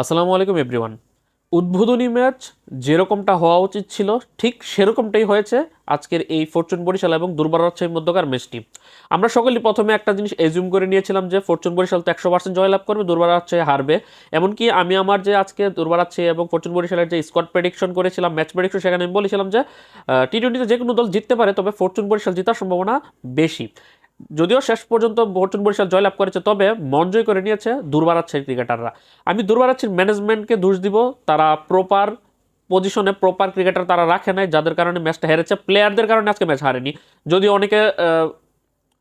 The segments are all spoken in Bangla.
আসসালামু আলাইকুম এভরিওয়ান উদ্বোধনী ম্যাচ যেরকমটা হওয়া উচিত ছিল, ঠিক সেরকমটাই হয়েছে আজকের এই ফরচুন বরিশাল এবং দুর্বার রাজশাহীর মধ্যকার ম্যাচটি। আমরা সকলেই প্রথমে একটা জিনিস এজিউম করে নিয়েছিলাম যে ফরচুন বরিশাল তো একশো পার্সেন্ট জয়লাভ করবে, দুর্বার রাজশাহী হারবে। এমনকি আমি আমার যে আজকে দুর্বার রাজশাহী এবং ফরচুন বরিশালের যে স্কোয়াড প্রেডিকশন করেছিলাম ম্যাচ প্রেডিকশন সেখানে আমি বলেছিলাম যে টি টোয়েন্টিতে যে কোনো দল জিততে পারে, তবে ফরচুন বরিশাল জেতার সম্ভাবনা বেশি। যদিও শেষ পর্যন্ত ফরচুন বরিশাল জয়লাভ করেছে, তবে মন জয় করে নিয়েছে দুর্বারাচ্ছের ক্রিকেটাররা। আমি দুর্বারাচ্ছের ম্যানেজমেন্টকে দোষ দিব, তারা প্রপার পজিশনে প্রপার ক্রিকেটার তারা রাখে নাই, যাদের কারণে ম্যাচটা হেরেছে। প্লেয়ারদের কারণে আজকে ম্যাচ হারেনি। যদি অনেকে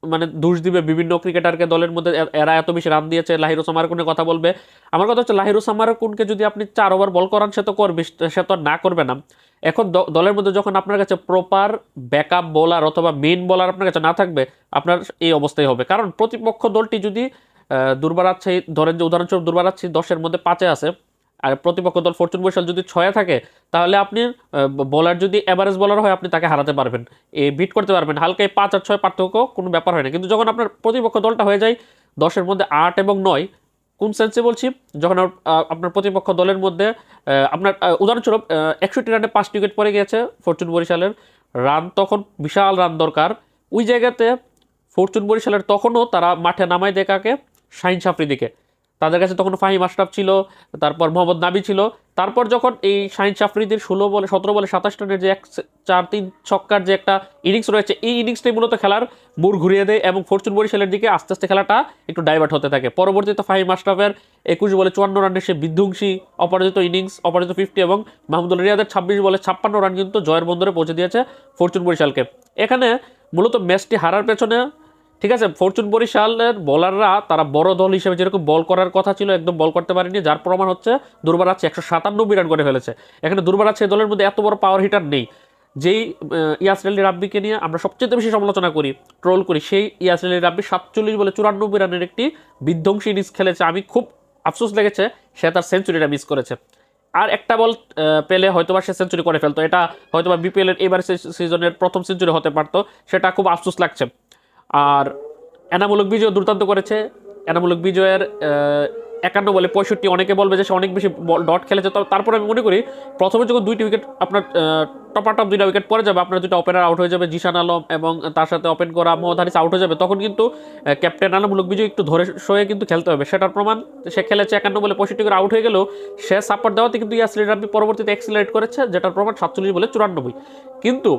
মানে দোষ দিবে বিভিন্ন ক্রিকেটারকে দলের মধ্যে এরা এত বেশি রান দিয়েছে, লাহিরু সামারকুনের কথা বলবে। আমার কথা হচ্ছে, লাহিরু সামারকুনকে যদি আপনি চার ওভার বল করান, সে তো করবে, সে তো না করবে না। এখন দলের মধ্যে যখন আপনার কাছে প্রপার ব্যাকআপ বোলার অথবা মেইন বোলার আপনার কাছে না থাকবে, আপনার এই অবস্থাই হবে। কারণ প্রতিপক্ষ দলটি যদি দুর্বার দুর্বারাচ্ছি ধরেন যে উদাহরণস্বরূপ দুর্বারাচ্ছি দশের মধ্যে পাঁচে আছে আর প্রতিপক্ষ দল ফরচুন বৈশাল যদি ছয়ে থাকে, তাহলে আপনি বোলার যদি অ্যাভারেজ বোলার হয়, আপনি তাকে হারাতে পারবেন। এ বিট করতে পারবেন। হালকা এই পাঁচ আর ছয় পার্থক্য কোনো ব্যাপার হয় না। কিন্তু যখন আপনার প্রতিপক্ষ দলটা হয়ে যায়, দশের মধ্যে আট এবং নয়, কোন সেন্সে বলছি? যখন আপনার প্রতিপক্ষ দলের মধ্যে আপনার উদাহরণস্বরূপ একষট্টি রানে পাঁচটি উইকেট পড়ে গিয়েছে ফরচুন বরিশালের। রান তখন বিশাল রান দরকার। ওই জায়গাতে ফরচুন বরিশালের তখনও তারা মাঠে নামায় দেখাকে, শাহিন সাফরিদিকে। তাদের কাছে তখন ফাহিম আশরাফ ছিল, তারপর মোহাম্মদ নাবি ছিল। তারপর যখন এই শাহিন সাফরিদির ষোলো বলে, সতেরো বলে, সাতাশ রানের যে এক চার তিন ছক্কার যে একটা ইনিংস রয়েছে, এই ইনিংসটাই মূলত খেলার মুড় ঘুরিয়ে দেয় এবং ফরচুন বরিশালের দিকে আস্তে আস্তে খেলাটা একটু ডাইভার্ট হতে থাকে। পরবর্তীতে ফাহিম আশরাফের একুশ বলে চুয়ান্ন রানের সে বিধ্বংসী অপরাজিত ইনিংস, অপরাজিত ফিফটি এবং মাহমুদুল রিয়াদের ছাব্বিশ বলে ছাপ্পান্ন রান কিন্তু জয়ের বন্দরে পৌঁছে দিয়েছে ফরচুন বরিশালকে। এখানে মূলত ম্যাচটি হারার পেছনে ঠিক আছে, ফরচুন বরিশালের বোলাররা তারা বড় দল হিসেবে যেরকম বল করার কথা ছিল, একদম বল করতে পারেনি, যার প্রমাণ হচ্ছে দুর্বার আছে একশো সাতানব্বই রান করে ফেলেছে। এখানে দুর্বার আছে দলের মধ্যে এত বড় পাওয়ার হিটার নেই। যেই ইয়াসর আলী রাব্বিকে নিয়ে আমরা সবচেয়ে বেশি সমালোচনা করি ট্রোল করি, সেই ইয়াসর আলী রাব্বি সাতচল্লিশ বলে চুরানব্বই রানের একটি বিধ্বংসী ইনিংস খেলেছে। আমি খুব আফসোস লেগেছে, সে তার সেঞ্চুরিটা মিস করেছে। আর একটা বল পেলে হয়তোবা সে সেঞ্চুরি করে ফেলতো। এটা হয়তোবা বিপিএল এর এবার সিজনের প্রথম সেঞ্চুরি হতে পারতো, সেটা খুব আফসোস লাগছে। আর এনামূলক বিজয় দুর্দান্ত করেছে। এনামূলক বিজয়ের একান্ন বলে পঁয়ষট্টি, অনেকে বলবে যে সে অনেক বেশি ডট খেলেছে। তারপরে আমি মনে করি প্রথমে যখন দুইটি উইকেট আপনার টপার টপ দুইটা উইকেট পরে যাবে, আপনার দুইটা ওপেনার আউট হয়ে যাবে, জিশান আলম এবং তার সাথে ওপেন করা মোহাম্মদ হারিস আউট হয়ে যাবে, তখন কিন্তু ক্যাপ্টেন আনামূলক বিজয় একটু ধরে সয়ে কিন্তু খেলতে হবে। সেটার প্রমাণ সে খেলেছে একান্ন বলে পঁয়ষট্টি করে আউট হয়ে গেলেও সে সাপোর্ট দেওয়াতে কিন্তু ইয়াসলিন রাব্বি পরবর্তীতে এক্সিলারেট করেছে, যেটার প্রমাণ সাতচল্লিশ বলে চুরানব্বই। কিন্তু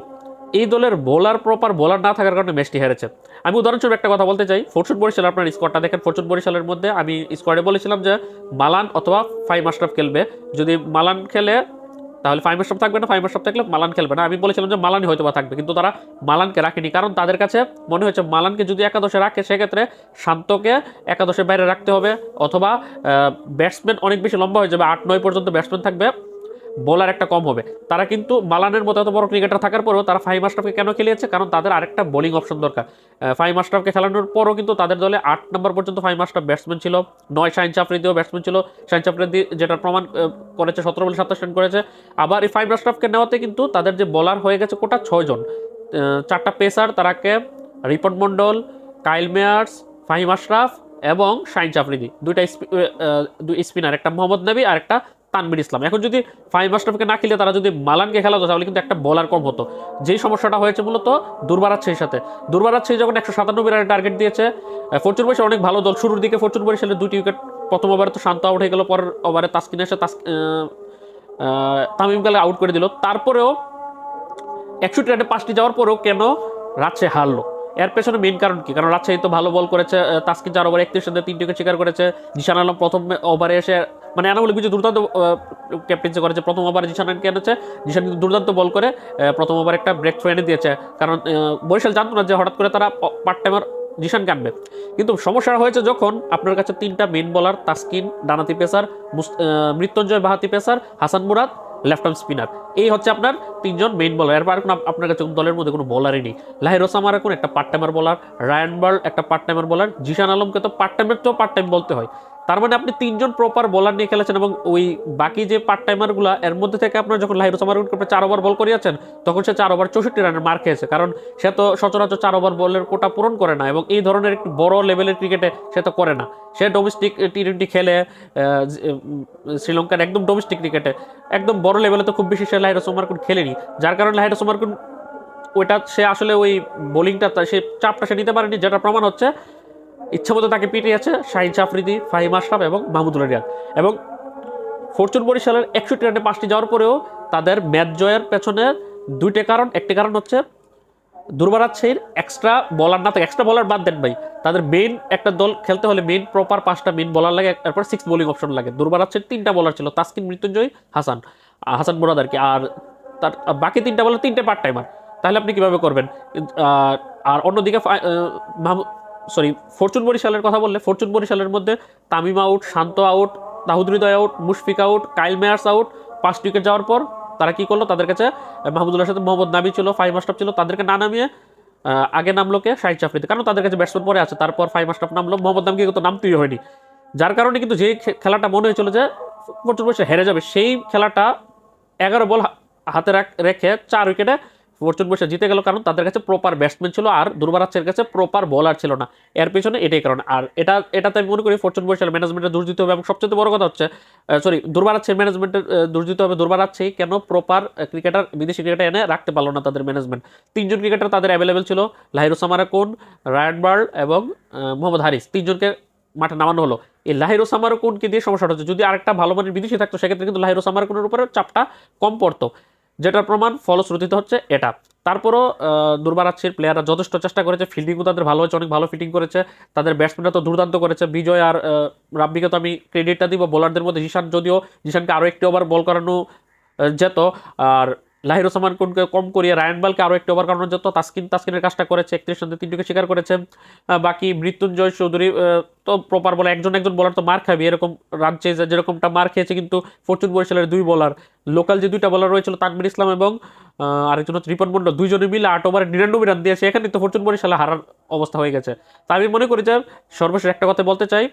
এই দলের বোলার প্রপার বোলার না থাকার কারণে ম্যাচটি হেরেছে। আমি উদাহরণস্বরূপ একটা কথা বলতে চাই। ফরচুন বরিশাল, আপনার স্কোয়াডটা দেখেন, ফরচুন বরিশালের মধ্যে আমি স্কোয়াডে বলেছিলাম যে মালান অথবা ফাইভ মাস্টার খেলবে। যদি মালান খেলে, তাহলে ফাইভ মাস্টার থাকবে না, ফাইভ মাস্টার থাকলে মালান খেলবে না। আমি বলেছিলাম যে মালানই হয়তো বা থাকবে, কিন্তু তারা মালানকে রাখেনি। কারণ তাদের কাছে মনে হয়েছে মালানকে যদি একাদশে রাখে, সেক্ষেত্রে শান্তকে একাদশের বাইরে রাখতে হবে। অথবা ব্যাটসম্যান অনেক বেশি লম্বা হয়ে যাবে, আট, নয় পর্যন্ত ব্যাটসম্যান থাকবে। বোলার একটা কম হবে। তারা কিন্তু মালানের মতো এত বড় ক্রিকেটার থাকার পরেও তারা ফাইভ মাস্টারকে কেন খেলিয়েছে? কারণ তাদের আরেকটা বোলিং অপশন দরকার। ফাইভ মাস্টারকে খেলানোর পরও কিন্তু তাদের দলে আট নম্বর পর্যন্ত ফাইভ মাস্টার ব্যাটসম্যান ছিল। নয় শাইন চাফরিদিও ব্যাটসম্যান ছিল। শাইন চাফরিদি যেটা প্রমাণ করেছে সতেরো বলে সাতাশ রান করেছে। আবার এই ফাইভ মাস্টারকে নেওয়াতে কিন্তু তাদের যে বোলার হয়ে গেছে কোটা ছয়জন চারটা পেসার তারাকে রিপন মন্ডল কাইল মেয়ার্স, ফাহিম আশরাফ এবং শাইন চাফরিদি দুইটা স্পিনার একটা মোহাম্মদ নবী আর একটা তানবির ইসলাম। এখন যদি ফাইভ মাস্টারকে না খেলে তারা যদি মালানকে খেলাতো তাহলে কিন্তু একটা বলার কম হতো। যেই সমস্যাটা হয়েছে মূলত দুর্বারাচ্ছের সাথে। দুর্বারাচ্ছি যখন একশো সাতানব্বই রানের টার্গেট দিয়েছে ফরচুন বরিশাল অনেক ভালো দল। শুরুর দিকে ফরচুন বরিশালের দুটি উইকেট প্রথম ওভারে তো শান্ত আউট হয়ে গেল পরের ওভারে তাসকিন এসে তাস আহ, আহ, তামিম কালে আউট করে দিল। তারপরেও একষট্টি রানে পাঁচটি যাওয়ার পরেও কেন রাজশাহী হারলো? এর পেছনে মেন কারণ কি? কারণ রাজশাহী তো ভালো বল করেছে তাসকিন চার ওভার একত্রিশ রানে তিনটি উইকেট শিকার করেছে। জিশান আলম প্রথম ওভারে এসে মানে এনামূলক কিছু দুর্দান্ত ক্যাপ্টেন্সি করেছে প্রথম ওভারে জিশান এনেছে, জিশান কিন্তু দুর্দান্ত বল করে প্রথম ওভার একটা ব্রেক থ্রো এনে দিয়েছে। কারণ বরিশাল জানতো না যে হঠাৎ করে তারা পার্ট টাইমার জিশানকে আনবে কিন্তু সমস্যা হয়েছে যখন আপনার কাছে তিনটা মেন বলার তাসকিন ডানাতি pacer Mrittunjoy বাহাতি pacer Hasan Murad left arm spinner এই হচ্ছে আপনার তিনজন মেইন বলার এরপর কোনো আপনার কাছে দলের মধ্যে কোনো বলারই নেই। লাহির ওসামার এখন একটা part timer bowler Ryan Burl একটা পার্ট টাইমার বলার জিশান আলমকে তো পার্ট টাইমের তো পার্ট টাইম বলতে হয়। তার মানে আপনি তিনজন প্রপার বলার নিয়ে খেলেছেন এবং ওই বাকি যে পার্ট টাইমারগুলো এর মধ্যে থেকে আপনার যখন লাহিরুস আমারুনকে চার ওভার বল করিয়েছেন, তখন সে চার ওভার চৌষট্টি রানের মার খেয়েছে। কারণ সে তো সচরাচর চার ওভার বলের কোটা পূরণ করে না এবং এই ধরনের একটি বড় লেভেলের ক্রিকেটে সে তো করে না। সে ডোমেস্টিক টি টোয়েন্টি খেলে শ্রীলঙ্কার একদম ডোমেস্টিক ক্রিকেটে একদম বড় লেভেলে তো খুব বেশি সে লাহিরুস আমারকুন খেলেনি। যার কারণে লাহিরুস আমারকুন ওইটা সে আসলে ওই বোলিংটা সে চাপটা সে নিতে পারেনি, যেটা প্রমাণ হচ্ছে ইচ্ছামতো তাকে পিটিয়েছে শাহিন আফ্রিদি ফাহিম আশরাফ এবং মাহমুদুল রিয়াদ। এবং ফরচুন বরিশালের একষট্টি রানে পাঁচটি যাওয়ার পরেও তাদের ম্যাচ জয়ের পেছনে দুইটি কারণ, একটি কারণ হচ্ছে দুর্বারাচ্ছের এক্সট্রা বলার না থাকে এক্সট্রা বলার বাদ দেন ভাই। তাদের মেইন একটা দল খেলতে হলে মেইন প্রপার পাঁচটা মেইন বলার লাগে, এরপর সিক্স বোলিং অপশন লাগে। দুর্বারাচ্ছের তিনটা বলার ছিল, তাসকিন, মৃত্যুঞ্জয়, হাসান। হাসান মুরাদ আর কি আর তার বাকি তিনটা বলার তিনটে পার্ট টাইমার তাহলে আপনি কীভাবে করবেন? আর অন্যদিকে সরি, ফরচুন বরিশালের কথা বললে, ফরচুন বরিশালের মধ্যে Tamim out Shanto out Towhid Hridoy out Mushfiq out Kyle Mayers out পাঁচ উইকেট যাওয়ার পর তারা কি করল? তাদের কাছে মাহমুদুল্লাহর সাথে মোহাম্মদ নাবি ছিল ফাইভ মাস্টাফ ছিল, তাদেরকে না নামিয়ে আগে নামলো কে? শাহিদ চাফরিদি কারণ তাদের কাছে ব্যাটসম্যান পরে আছে, তারপর ফাইভ মাস্টাফ নামলো, মোহাম্মদ নামকে কিন্তু নামতেই হয়নি। যার কারণে কিন্তু যে খে- খেলাটা মনে হয়েছিল যে ফরচুন বরিশাল হেরে যাবে, সেই খেলাটা এগারো বল হাতে রেখে চার উইকেটে ফরচুন বরিশাল জিতে গেল কারণ তাদের কাছে প্রপার ব্যাটসম্যান ছিল আর দুর্বারাচ্ছের কাছে প্রপার বলার ছিল না। এর পেছনে এটাই কারণ। আর এটা, এটাতে আমি মনে করি ফরচুন বরিশাল ম্যানেজমেন্টের দোষ দিতে হবে এবং সবচেয়ে বড় কথা হচ্ছে সরি দুর্বারাচ্ছের ম্যানেজমেন্টের দোষ দিতে হবে দুর্বারাচ্ছেই কেন প্রপার ক্রিকেটার বিদেশি ক্রিকেটার এনে রাখতে পারল না তাদের ম্যানেজমেন্ট তিনজন ক্রিকেটার তাদের অ্যাভেলেবেল ছিল লাহিরুসামারা কোন রায়ান বার্ল এবং মোহাম্মদ হারিস। তিনজনকে মাঠে নামানো হলো। এই লাহিরো সামারকুনকে দিয়ে সমস্যাটা হচ্ছে, যদি আরেকটা ভালো মানের বিদেশি থাকতো, সেক্ষেত্রে কিন্তু লাহিরো সামারকুনের উপরে চাপটা কম পড়তো। যেটার প্রমাণ ফলশ্রুতিতে হচ্ছে এটা। তারপরও দুর্বারাচ্ছির প্লেয়াররা যথেষ্ট চেষ্টা করেছে ফিল্ডিংও তাদের ভালো হয়েছে, অনেক ভালো ফিটিং করেছে। তাদের ব্যাটসম্যানরা তো দুর্দান্ত করেছে। বিজয় আর রাব্বিকে তো আমি ক্রেডিটটা দিব। বোলারদের মধ্যে জিশান, যদিও জিশানকে আরও একটি ওভার বল করানো যেত। আর লাহির ওসমান কোনকে কম করিয়ে, রায়ন বালকে আরও একটি ওভার করানো যেত, তাসকিন, তাসকিনের কাজটা করেছে, একত্রিশ রানে তিনটিকে স্বীকার করেছে। বাকি মৃত্যুঞ্জয় চৌধুরী তো প্রপার বলে একজন একজন বলার তো মার খাবি, এরকম চেয়েছে যেরকমটা মার খেয়েছে কিন্তু ফরচুন বরিশালের দুই বলার লোকাল যে দুইটা বলার রয়েছিল তানবির ইসলাম এবং আরেকজন হচ্ছে রিপন মন্ডল দুইজনে মিলে আট ওভারে নিরানব্বই রান দিয়েছে। এখানে তো ফরচুন বরিশালে হারার অবস্থা হয়ে গেছে। তা আমি মনে করি যে সর্বশেষ একটা কথা বলতে চাই,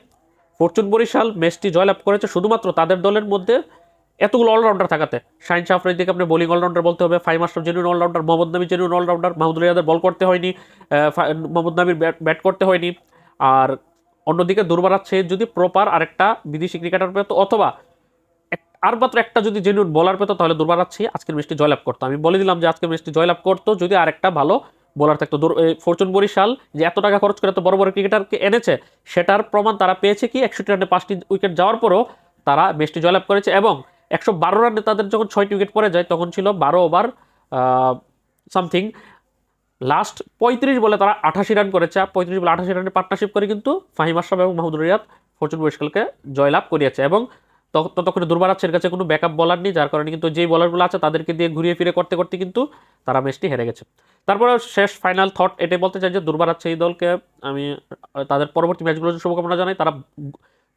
ফরচুন বরিশাল ম্যাচটি জয়লাভ করেছে শুধুমাত্র তাদের দলের মধ্যে এতগুলো অলরাউন্ডার থাকাতে। শাহিন শাহ আফ্রিদিকে আপনি বোলিং অলরাউন্ডার বলতে হবে five master genuine allrounder Mohammad Nabi genuine allrounder Mahmudul রিয়াদের বল করতে হয়নি মোহাম্মদ নবীর ব্যাট ব্যাট করতে হয়নি। আর অন্যদিকে দুর্বারাচ্ছে যদি প্রপার আরেকটা বিদেশি ক্রিকেটার পেত, অথবা আর মাত্র একটা যদি জেনুইন বলার পেতো, তাহলে দুর্বারাচ্ছি আজকের ম্যাচটি জয়লাভ করতো। আমি বলে দিলাম যে আজকের ম্যাচটি জয়লাভ করতো, যদি আরেকটা ভালো বলার থাকতো। ফরচুন বরিশাল যে এত টাকা খরচ করে এত বড় বড় ক্রিকেটারকে এনেছে, সেটার প্রমাণ তারা পেয়েছে কি? একষট্টি রানে পাঁচটি উইকেট যাওয়ার পরও তারা ম্যাচটি জয়লাভ করেছে এবং একশো বারো রানে তাদের যখন ছয়টি উইকেট পড়ে যায়, তখন ছিল বারো ওভার সামথিং লাস্ট পঁয়ত্রিশ বলে তারা আঠাশি রান করেছে। পঁয়ত্রিশ বলে আঠাশি রানের পার্টনারশিপ করে কিন্তু ফাহিম আশরাফ এবং মাহমুদুল রিয়াদ ফরচুন বরিশালকে জয়লাভ করিয়েছে এবং তখন দুর্বার দুর্বারাচ্ছের কাছে কোনো ব্যাকআপ বলার নেই, যার কারণে কিন্তু যেই বলারগুলো আছে তাদেরকে দিয়ে ঘুরিয়ে ফিরে করতে করতে কিন্তু তারা ম্যাচটি হেরে গেছে। তারপরে শেষ ফাইনাল থট এটাই বলতে চাই যে দুর্বারাচ্ছে এই দলকে আমি তাদের পরবর্তী ম্যাচগুলোর শুভকামনা জানাই। তারা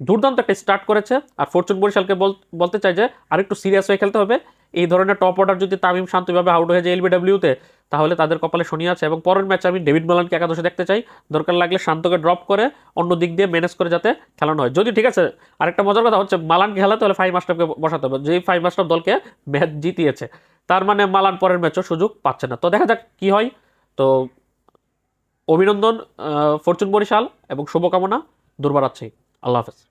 দুর্দান্ত একটা স্টার্ট করেছে। আর ফরচুন বরিশালকে বল- বলতে চাই যে আরেকটু সিরিয়াস হয়ে খেলতে হবে। এই ধরনের টপ অর্ডার যদি তামিম শান্তভাবে আউট হয়ে যায় এলবিডব্লিউতে তাহলে তাদের কপালে শনি আছে। এবং পরের ম্যাচে আমি ডেভিড মালানকে একাদশে দেখতে চাই। দরকার লাগলে শান্তকে ড্রপ করে অন্য দিক দিয়ে ম্যানেজ করে যাতে খেলানো হয়। যদি ঠিক আছে, আরেকটা মজার কথা হচ্ছে মালানকে খেলাতে হলে ফাইভ মাস্টারকে বসাতে হবে। যেই ফাইভ মাস্টার দলকে ম্যাচ জিতিয়েছে, তার মানে মালান পরের ম্যাচও সুযোগ পাচ্ছে না। তো দেখা যাক কি হয়। তো অভিনন্দন ফরচুন বরিশাল এবং শুভকামনা। দুর্বার আল্লাহ হাফেজ।